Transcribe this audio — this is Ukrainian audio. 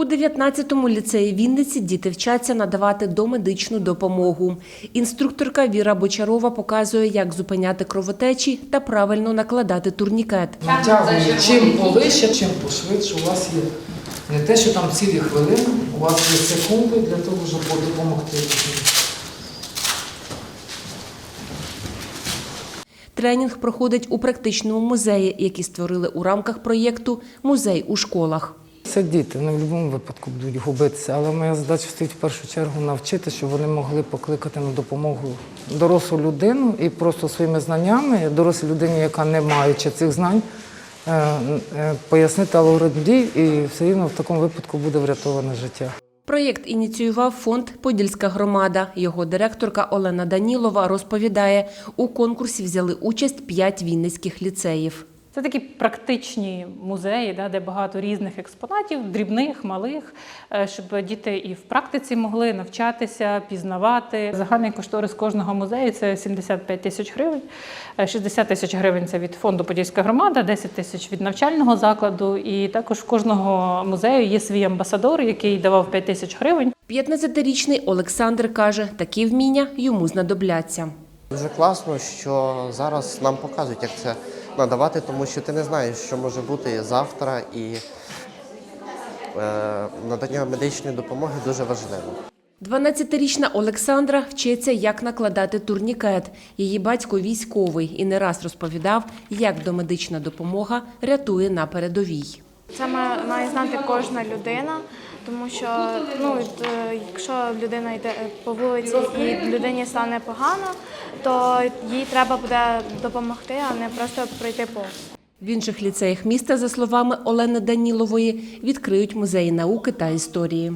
У 19-му ліцеї Вінниці діти вчаться надавати домедичну допомогу. Інструкторка Віра Бочарова показує, як зупиняти кровотечі та правильно накладати турнікет. Натягує чим повище, чим пошвидше. У вас є не те, що там цілі хвилини, у вас є секунди для того, щоб допомогти. Тренінг проходить у практичному музеї, який створили у рамках проєкту Музей у школах. Це діти, вони в будь-якому випадку будуть губитися, але моя задача стоїть в першу чергу навчити, щоб вони могли покликати на допомогу дорослу людину і просто своїми знаннями, дорослій людині, яка не маючи цих знань, е, е, пояснити алгоритм дій, і все рівно в такому випадку буде врятоване життя. Проєкт ініціював фонд Подільська громада. Його директорка Олена Данілова розповідає, у конкурсі взяли участь п'ять вінницьких ліцеїв. Це такі практичні музеї, да, де багато різних експонатів, дрібних, малих, е, щоб діти і в практиці могли навчатися, пізнавати. Загальний кошторис кожного музею це 75 тисяч гривень. Е, 60 тисяч гривень це від фонду Подільська громада, 10 тисяч від навчального закладу. І також в кожного музею є свій амбасадор, який давав 5 тисяч гривень. 15-річний Олександр каже, такі вміння йому знадобляться. Дуже класно, що зараз нам показують, як це надавати, тому що ти не знаєш, що може бути завтра, і е, надання медичної допомоги дуже важливо. 12-річна Олександра вчиться, як накладати турнікет. Її батько військовий і не раз розповідав, як домедична допомога рятує на передовій. Це має знати кожна людина, тому що ну, е, якщо людина йде по вулиці і людині стане погано, то їй треба буде допомогти, а не просто пройти повз. В інших ліцеях міста, за словами Олени Данілової, відкриють музеї науки та історії.